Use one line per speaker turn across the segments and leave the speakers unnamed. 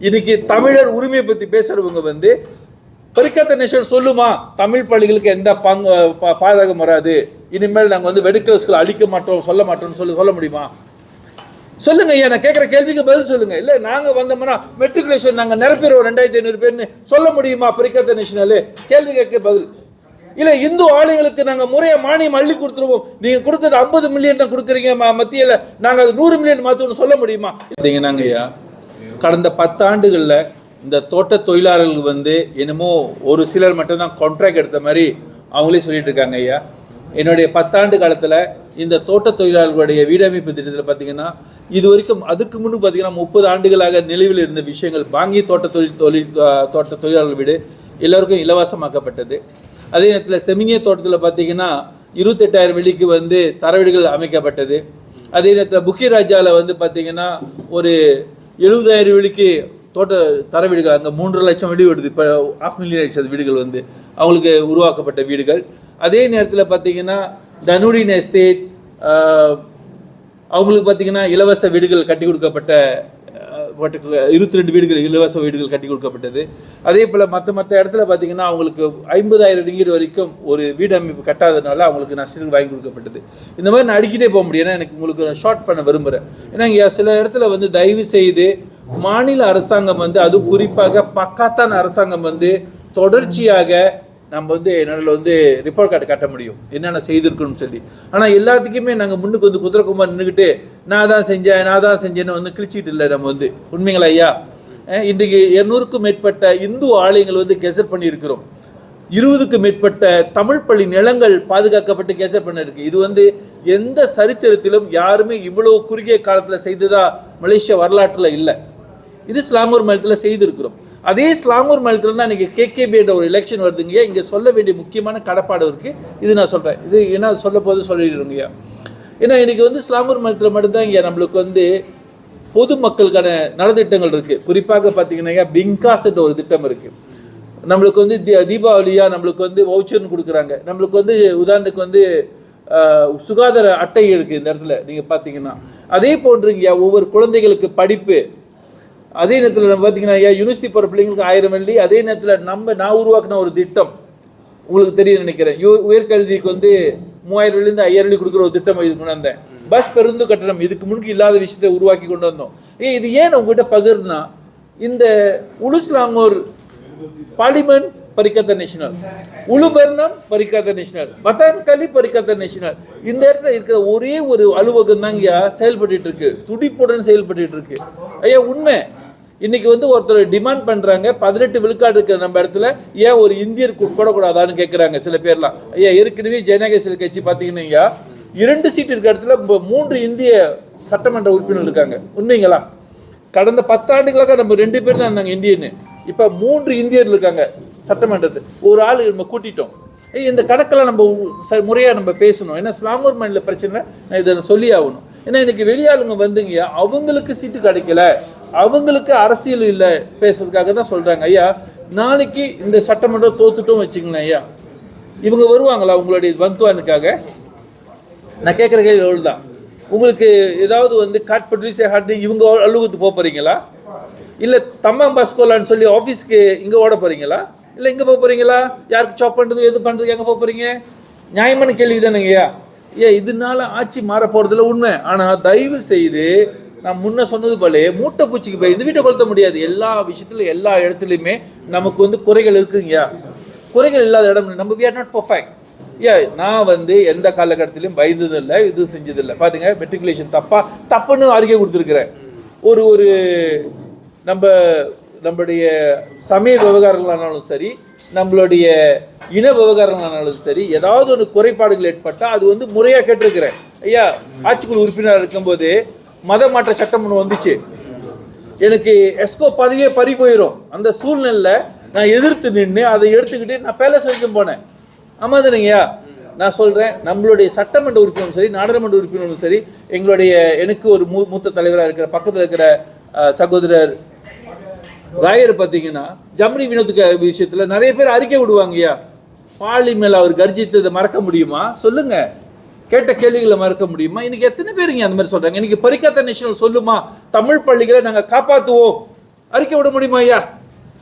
இன்னைக்கு தமிழர் உரிமையை பத்தி பேசுறவங்க வந்து பரிக்காத்த நேஷன் சொல்லுமா தமிழ் பள்ளிகளுக்கு எந்த பங்கு பாதகம் வராது. இனிமேல் நாங்கள் வந்து வெடுக்கிற ஸ்கூல் அழிக்க மாட்டோம் சொல்ல மாட்டோம்னு சொல்லி சொல்ல முடியுமா? சொல்லுங்க ஐயா நான் கேட்குற கேள்விக்கு பதில் சொல்லுங்க. இல்லை நாங்கள் வந்தோம்னா மெட்ரிகுலேஷன் நாங்கள் நிரப்பிடுவோம் ரெண்டாயிரத்தி ஐநூறு பேர்னு சொல்ல முடியுமா பரிக்காத்த நேஷனல்? கேள்வி கேட்க பதில். இல்லை இந்து ஆலயங்களுக்கு நாங்கள் முறையை மானியம் அள்ளி கொடுத்துருவோம். நீங்கள் கொடுத்தது ஐம்பது மில்லியன் தான் கொடுக்குறீங்க மத்தியில். நாங்கள் அது நூறு மில்லியன் மாற்றணும்னு சொல்ல முடியுமா? நாங்க ஐயா கடந்த பத்தாண்டுகளில் இந்த தோட்ட தொழிலாளர்கள் வந்து என்னமோ ஒரு சிலர் மட்டும்தான் கான்ட்ராக்ட் எடுத்த மாதிரி அவங்களே சொல்லிட்டு இருக்காங்க ஐயா. என்னுடைய பத்தாண்டு காலத்தில் இந்த தோட்ட தொழிலாளர்களுடைய வீடமைப்பு திட்டத்தில் பார்த்தீங்கன்னா இது வரைக்கும் அதுக்கு முன்னு பார்த்தீங்கன்னா முப்பது ஆண்டுகளாக நிலவில் இருந்த விஷயங்கள் வாங்கி தோட்ட தொழில் தொழில் தோட்ட தொழிலாளர் வீடு எல்லோருக்கும் இலவசமாக்கப்பட்டது. அதே நேரத்தில் செமிங்கிய தோட்டத்தில் பார்த்தீங்கன்னா இருபத்தெட்டாயிரம் வெள்ளிக்கு வந்து தரவீடுகள் அமைக்கப்பட்டது. அதே நேரத்தில் புக்கி ராஜாவில் வந்து பார்த்தீங்கன்னா ஒரு எழுபதாயிரம் வீடுக்கு தோட்ட தர வீடுகள் அங்கே மூன்று லட்சம் வீடு வருது இப்போ ஆஃப் மில்லியன் ஆயிடுச்சு அது வீடுகள் வந்து. அவங்களுக்கு உருவாக்கப்பட்ட வீடுகள். அதே நேரத்தில் பார்த்தீங்கன்னா தனுடின் எஸ்டேட் அவங்களுக்கு பார்த்தீங்கன்னா இலவச வீடுகள் கட்டி கொடுக்கப்பட்ட இருபத்தி ரெண்டு வீடுகள் இலவச வீடுகள் கட்டி கொடுக்கப்பட்டது. அதே போல் மற்ற மற்ற இடத்துல பார்த்தீங்கன்னா அவங்களுக்கு ஐம்பதாயிரம் ரிங்கீடு வரைக்கும் ஒரு வீடு அமைப்பு கட்டாததுனால அவங்களுக்கு நஷ்டங்கள் வாங்கி கொடுக்கப்பட்டது. இந்த மாதிரி நான் அடிக்கிட்டே போக முடியும். ஏன்னா எனக்கு உங்களுக்கு நான் ஷார்ட் பண்ண விரும்புகிறேன் ஏன்னா இங்கே சில இடத்துல வந்து தயவு செய்து மாநில அரசாங்கம் வந்து அது குறிப்பாக பக்காத்தான அரசாங்கம் வந்து தொடர்ச்சியாக நம்ம வந்து என்னால் வந்து ரிப்போர்ட் கார்டு காட்ட முடியும். என்னென்ன செய்திருக்கணும்னு சொல்லி. ஆனால் எல்லாத்துக்குமே நாங்கள் முன்னுக்கு வந்து குதிரைக்குமார் நின்றுக்கிட்டு நான் தான் செஞ்சேன் நான் தான் செஞ்சேன்னு வந்து கிழிச்சிட்டு இல்லை நம்ம வந்து. உண்மைங்களா ஐயா? இன்றைக்கு இருநூறுக்கும் மேற்பட்ட இந்து ஆலயங்கள் வந்து கெசர் பண்ணியிருக்கிறோம். இருபதுக்கும் மேற்பட்ட தமிழ் பள்ளி நிலங்கள் பாதுகாக்கப்பட்டு கேசர் பண்ணிருக்கு இது வந்து எந்த சரித்திரத்திலும் யாருமே இவ்வளவு குறுகிய காலத்தில் செய்ததா மலேசிய வரலாற்றில் இல்லை. இது இஸ்லாமூர் மாநிலத்தில் செய்திருக்கிறோம். அதே ஸ்லாங்கூர் மாநிலத்தில் தான் இன்றைக்கி கேகேபியோட ஒரு எலெக்ஷன் வருதுங்க. இங்கே சொல்ல வேண்டிய முக்கியமான கடப்பாடு இருக்குது இது நான் சொல்கிறேன் இது என்ன சொல்ல போது சொல்லிடுறோங்கய்யா ஏன்னா இன்றைக்கி வந்து ஸ்லாங்கூர் மாநிலத்தில் மட்டும்தான் இங்கே நம்மளுக்கு வந்து பொதுமக்களுக்கான நலத்திட்டங்கள் இருக்குது குறிப்பாக பார்த்தீங்கன்னா பிங்காஸ் என்ற ஒரு திட்டம் இருக்குது நம்மளுக்கு வந்து தீ- தீபாவளியாக நம்மளுக்கு வந்து வவுச்சர்னு கொடுக்குறாங்க. நம்மளுக்கு வந்து உதாரணத்துக்கு வந்து சுகாதார அட்டை இருக்குது இந்த இடத்துல நீங்கள் பார்த்தீங்கன்னா. அதே போன்றுங்க ஒவ்வொரு குழந்தைகளுக்கு படிப்பு அதே நேரத்தில் நம்ம பார்த்தீங்கன்னா ஐயா யூனிவர்சிட்டி போகிற பிள்ளைங்களுக்கு ஆயிரம் வெள்ளி அதே நேரத்தில் நம்ம நான் உருவாக்கின ஒரு திட்டம். உங்களுக்கு தெரியும் நினைக்கிறேன். உயர்கல்விக்கு வந்து மூவாயிரம் வெள்ளிருந்து ஐயாயிரம் வெள்ளி கொடுக்குற ஒரு திட்டம் இது கொண்டு வந்தேன் பஸ் பெருந்து கட்டணம் இதுக்கு முன்னுக்கு இல்லாத விஷயத்தை உருவாக்கி கொண்டு வந்தோம். ஏ இது ஏன் உங்ககிட்ட பகிர்னா இந்த உலுஸ்லாங்கூர் பார்லிமெண்ட் பரிக்கத்த நேஷனல் உலுபர்ணம் பரிக்கத்த நேஷனல் பத்தான்கலி பரிக்கத்த நேஷனல் இந்த இடத்துல இருக்கிற ஒரே ஒரு அலுவலகம் தான் இங்க செயல்பட்டு இருக்கு. துடிப்புடன் செயல்பட்டு இருக்கு. ஐயா உண்மை. இன்னைக்கு வந்து ஒருத்தர் டிமாண்ட் பண்றாங்க பதினெட்டு விழுக்காடு இருக்கிற நம்ம இடத்துல ஏன் ஒரு இந்தியர் போடக்கூடாதான்னு கேட்குறாங்க சில பேர்லாம். ஐயா ஏற்கனவே ஜனநாயக கட்சி பார்த்தீங்கன்னா ஐயா இரண்டு சீட் இருக்கிற இடத்துல மூன்று இந்திய சட்டமன்ற உறுப்பினர் இருக்காங்க. உண்மைங்களா? கடந்த பத்தாண்டுகளாக நம்ம ரெண்டு பேர் தான் இருந்தாங்க இந்தியன்னு. இப்போ மூன்று இந்தியர் இருக்காங்க சட்டமன்றத்து. ஒரு ஆள் நம்ம கூட்டிட்டோம். ஏய், இந்த கணக்கெல்லாம் நம்ம ச- நம்ம பேசணும். ஏன்னா ஸ்லாமூர் மாநில பிரச்சனை நான் இதை நான் சொல்லி ஆகணும். ஏன்னா இன்னைக்கு வெளியாளுங்க வந்துங்க அவங்களுக்கு சீட்டு கிடைக்கல. அவங்களுக்கு அரசியல் இல்லை பேசுறதுக்காக தான் சொல்றாங்க. ஐயா நாளைக்கு இந்த சட்டமன்றம் தோத்துட்டோம் வச்சுங்களேன் ஐயா. இவங்க வருவாங்களா உங்களுடைய பந்துவானுக்காக நான் கேட்குற கேள்வி எவ்வளோ தான் உங்களுக்கு ஏதாவது வந்து காட் பட்ரிசே ஹாட் இவங்க அலுவலகத்துக்கு போக போகிறீங்களா இல்லை தம்மாம் பாஸ்கோலான்னு சொல்லி ஆஃபீஸ்க்கு இங்கே ஓட போகிறீங்களா இல்லை இங்கே போக போகிறீங்களா யாருக்கு சாப் பண்ணுறது எது பண்ணுறது எங்கே போக போகிறீங்க நியாயமான கேள்வி தானேங்கய்யா ஏன் இதனால ஆட்சி மாற போகிறதுல உண்மை. ஆனால் தயவு செய்து நான் முன்ன சொன்னது போல மூட்டை பூச்சிக்கு போய் இந்த வீட்டை கொளுத்த முடியாது. எல்லா விஷயத்துலையும் எல்லா இடத்துலையுமே நமக்கு வந்து குறைகள் இருக்குங்கய்யா. குறைகள் இல்லாத இடம் இல்லை. நம்ம வி ஆர் நாட் பர்ஃபெக்ட் ஏ நான் வந்து எந்த காலகட்டத்திலையும் பயந்ததும் இல்லை இது செஞ்சதில்லை. பாத்துங்க மெட்ரிகுலேஷன் தப்பா தப்புன்னு அறிக்கை கொடுத்துருக்குறேன். ஒரு ஒரு நம்ம நம்மளுடைய சமய விவகாரங்களானாலும் சரி நம்மளுடைய இன விவகாரங்களானாலும் சரி ஏதாவது ஒன்று குறைபாடுகள் ஏற்பட்டால் அது வந்து முறையாக கேட்டிருக்கிறேன். ஐயா ஆட்சிக்குழு உறுப்பினராக இருக்கும்போது மத மாற்ற சட்டம் ஒன்று வந்துச்சு. எனக்கு எஸ்கோ பதவியே பறி போயிடும் அந்த சூழ்நிலையில் நான் எதிர்த்து நின்று அதை எடுத்துக்கிட்டு நான் பேலஸ் வரைக்கும் போனேன். ஆமா நான் சொல்கிறேன் நம்மளுடைய சட்டமன்ற உறுப்பினரும் சரி நாடாளுமன்ற உறுப்பினரும் சரி எங்களுடைய எனக்கு ஒரு மூ மூத்த தலைவராக இருக்கிற பக்கத்தில் இருக்கிற சகோதரர் ராயர் பார்த்தீங்கன்னா ஜம்ரி வினோத்துக்கு விஷயத்தில் நிறைய பேர் அறிக்கை விடுவாங்கய்யா. பாலி மேலே அவர் கர்ஜித்ததை மறக்க முடியுமா? சொல்லுங்கள் கேட்ட கேள்விகளை மறக்க முடியுமா? இன்னைக்கு எத்தனை பேருங்க அந்த மாதிரி சொல்றாங்க? இன்னைக்கு பரிக்காத்த நேஷனல் சொல்லுமா? தமிழ் பள்ளிகளை நாங்கள் காப்பாற்றுவோம் அறிக்கை விட முடியுமா ஐயா?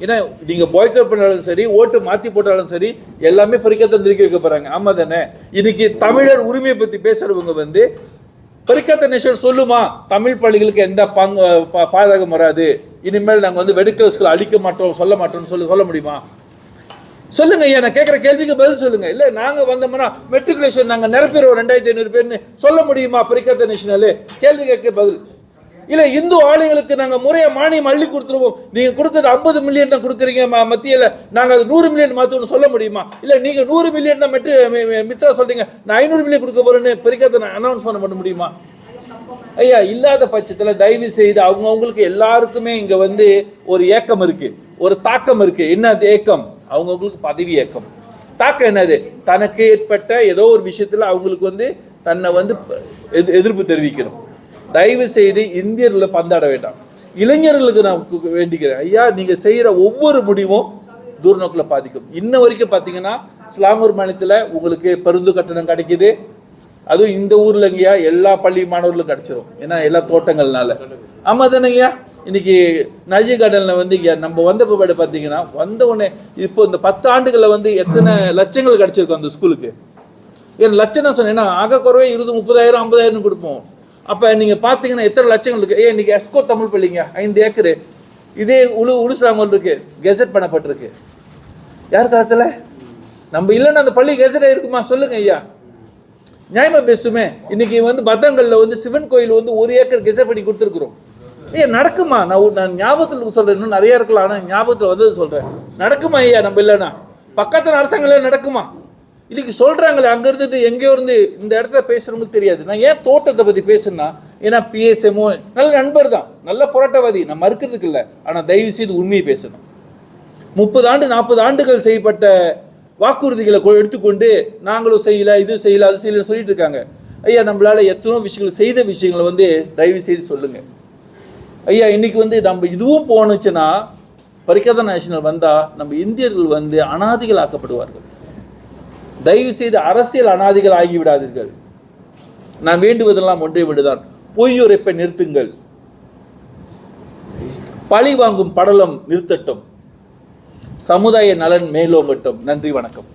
ஏன்னா நீங்கள் பாய்கட் பண்ணாலும் சரி ஓட்டு மாற்றி போட்டாலும் சரி எல்லாமே பறிக்கத்தான் திருக்கி வைக்க போகிறாங்க ஆமாம் தானே? இன்னைக்கு தமிழர் உரிமையை பற்றி பேசுகிறவங்க வந்து பரிக்காத்த நேஷனல் சொல்லுமா? தமிழ் பள்ளிகளுக்கு எந்த பங்கு பாதகம் வராது. இனிமேல் நாங்கள் வந்து வெடிக்கல் ஸ்கூல் அழிக்க மாட்டோம் சொல்ல மாட்டோம்னு சொல்லி சொல்ல முடியுமா? சொல்லுங்க ஐயா நான் கேட்குற கேள்விக்கு பதில் சொல்லுங்க. இல்லை நாங்கள் வந்தோம்னா மெட்ரிகுலேஷன் நாங்கள் நிரப்பிடுவோம் ரெண்டாயிரத்தி ஐநூறு பேர்னு சொல்ல முடியுமா? பிரிக்கத்த நேஷனல் கேள்வி கேட்க பதில். இல்லை இந்து ஆளுங்களுக்கு நாங்கள் முறையா மானியம் அள்ளி கொடுத்துருவோம். நீங்கள் கொடுத்தது ஐம்பது மில்லியன் தான் கொடுக்குறீங்க மத்தியில். நாங்கள் அது நூறு மில்லியன் மாத்தணும்னு சொல்ல முடியுமா? இல்லை நீங்கள் நூறு மில்லியன் தான் மெட்ரி மித்ரா சொல்கிறீங்க நான் ஐநூறு மில்லியன் கொடுக்க போறேன்னு நான் அனௌன்ஸ் பண்ண பண்ண முடியுமா? ஐயா இல்லாத பட்சத்தில் தயவு செய்து அவங்கவுங்களுக்கு எல்லாருக்குமே இங்கே வந்து ஒரு ஏக்கம் இருக்குது ஒரு தாக்கம் இருக்குது என்ன அது ஏக்கம்? அவங்கவுங்களுக்கு பதவி ஏக்கம் தாக்கம் என்னது? தனக்கு ஏற்பட்ட ஏதோ ஒரு விஷயத்தில் அவங்களுக்கு வந்து தன்னை வந்து எது எதிர்ப்பு தெரிவிக்கணும். தயவு செய்து இந்தியர்களில் பந்தாட வேண்டாம். இளைஞர்களுக்கு நான் வேண்டிக்கிறேன். ஐயா நீங்கள் செய்கிற ஒவ்வொரு முடிவும் தூர்நோக்கில் பாதிக்கும். இன்ன வரைக்கும் பார்த்தீங்கன்னா இஸ்லாமூர் மாநிலத்தில் உங்களுக்கு பருந்து கட்டணம் கிடைக்கிது. அதுவும் இந்த ஊரில் இங்கயா எல்லா பள்ளி மாணவர்களும் கிடச்சிரும். ஏன்னா எல்லா தோட்டங்கள்னால. ஆமாம் தானேங்கய்யா? இன்னைக்கு நஜி கடலில் வந்து இங்க நம்ம வந்த பிற்பாடு பார்த்தீங்கன்னா வந்த உடனே இப்போ இந்த பத்து ஆண்டுகளில் வந்து எத்தனை லட்சங்கள் கிடச்சிருக்கும் அந்த ஸ்கூலுக்கு? ஏன் லட்சம் தான் சொன்னேன். ஏன்னா ஆக இருபது முப்பதாயிரம் ஐம்பதாயிரம் கொடுப்போம். அப்போ நீங்கள் பார்த்தீங்கன்னா எத்தனை லட்சங்கள் இருக்குது ஏன் இன்னைக்கு எஸ்கோ தமிழ் பள்ளிங்க ஐந்து ஏக்கரு. இதே உழு உளுசாமல் இருக்கு. கெசட் பண்ணப்பட்டிருக்கு. யார் காலத்தில்? நம்ம இல்லைன்னா அந்த பள்ளி கெசட் இருக்குமா? சொல்லுங்க ஐயா. நியாயமா பேசுமே. இன்னைக்கு வந்து பத்தங்களில் வந்து சிவன் கோயில் வந்து ஒரு ஏக்கர் கெசட் பண்ணி கொடுத்துருக்குறோம். ஐயா நடக்குமா? நான் ஒரு- நான் ஞாபகத்தில் சொல்கிறேன் இன்னும் நிறைய இருக்கலாம் ஆனால் ஞாபகத்தில் வந்தது சொல்கிறேன் நடக்குமா ஐயா? நம்ம இல்லைன்னா. பக்கத்தில் அரசாங்கம் நடக்குமா? இன்னைக்கு சொல்கிறாங்களே அங்கே இருந்துட்டு எங்கேயோ இருந்து இந்த இடத்துல பேசுறவங்களுக்கு தெரியாது. நான் ஏன் தோட்டத்தை பற்றி பேசுனா ஏன்னா பிஎஸ்எம்ஓ நல்ல நண்பர் தான். நல்ல போராட்டவாதி. நான் மறுக்கிறதுக்கு இல்லை. ஆனால் தயவு செய்து உண்மையை பேசணும். முப்பது ஆண்டு நாற்பது ஆண்டுகள் செய்யப்பட்ட வாக்குறுதிகளை கொ- எடுத்துக்கொண்டு நாங்களும் செய்யல இது செய்யல அது செய்யல சொல்லிட்டு இருக்காங்க. ஐயா நம்மளால எத்தனோ விஷயங்கள் செய்த விஷயங்களை வந்து தயவு செய்து சொல்லுங்கள் ஐயா இன்றைக்கி வந்து நம்ம இதுவும் போணுச்சுன்னா பரிகத நேஷனல் வந்தால் நம்ம இந்தியர்கள் வந்து அனாதிகள் ஆக்கப்படுவார்கள் தயவு செய்து அரசியல் அனாதிகள் ஆகிவிடாதீர்கள். நான் வேண்டுவதெல்லாம் ஒன்றே விடுதான் பொய்யுரைப்பை நிறுத்துங்கள். பழி வாங்கும் படலம் நிறுத்தட்டும். சமுதாய நலன் மேலோங்கட்டும். நன்றி வணக்கம்.